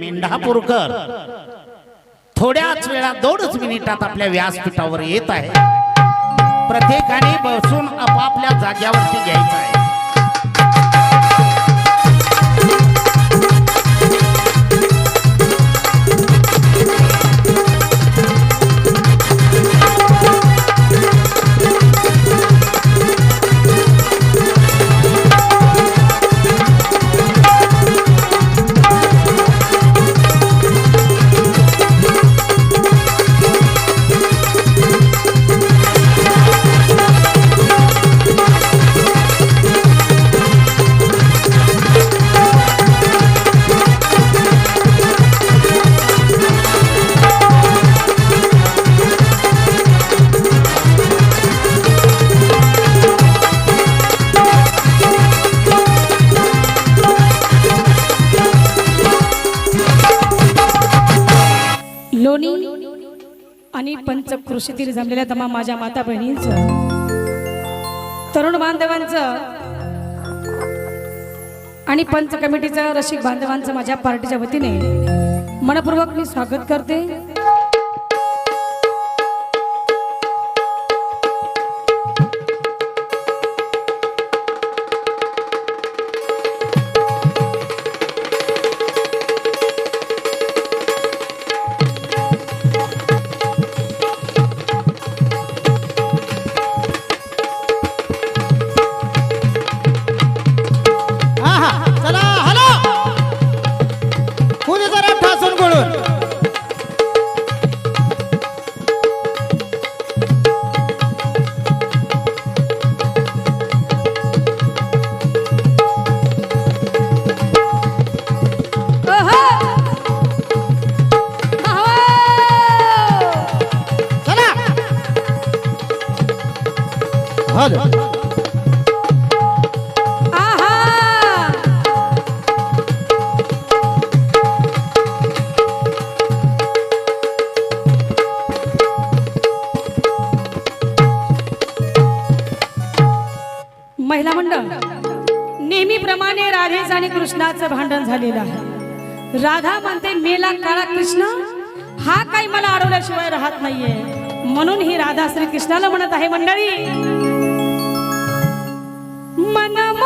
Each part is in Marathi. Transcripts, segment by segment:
मेंढापूरकर. थोड्याच वेळा दोनच मिनिटात आपल्या व्यासपीठावर येत आहे. प्रत्येकाने बसून आपापल्या जाग्यावरती घ्यायचं आहे. दोन्ही आणि पंचकृषीतील जमलेल्या तमा माझ्या माता बहिणींचं तरुण बांधवांचं आणि पंच कमिटीचं रसिक बांधवांचं माझ्या पार्टीच्या वतीने मनपूर्वक मी स्वागत करते. हॅलो महिला मंडळ नेहमीप्रमाणे राधेचं आणि कृष्णाचं भांडण झालेलं आहे. राधा म्हणते मेला काळा कृष्ण हा काही मला अडवल्याशिवाय राहत नाहीये. म्हणून ही राधा श्री कृष्णाला म्हणत आहे मंडळी I know.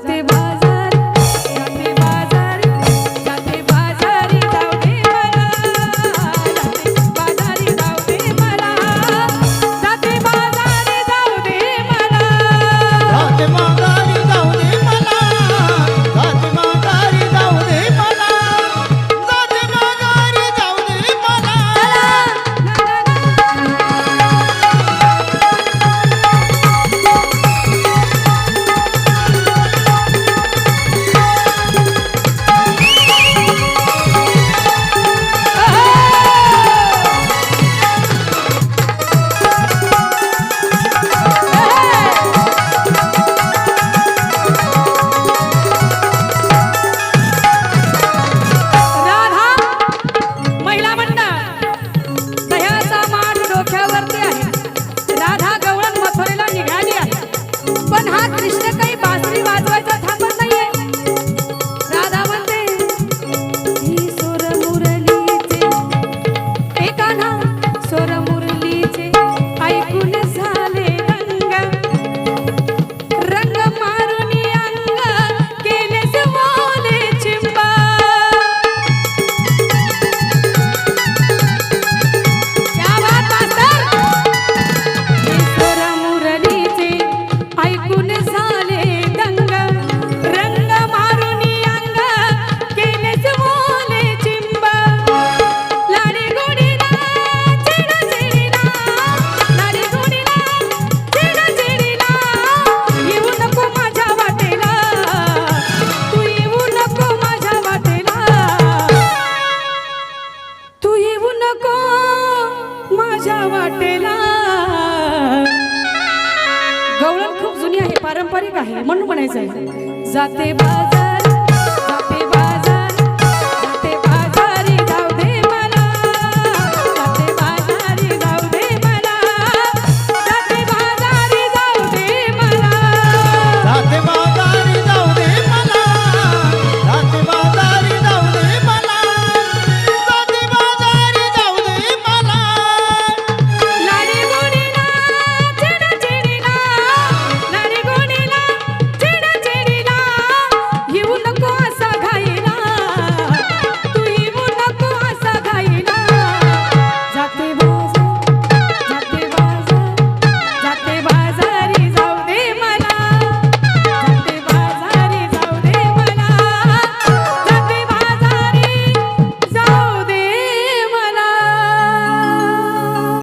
বাজাতে বাজা तुझ्या वाटेला. गवळण खूप जुनी आहे पारंपरिक आहे म्हणून म्हणायचं आहे जाते बाजार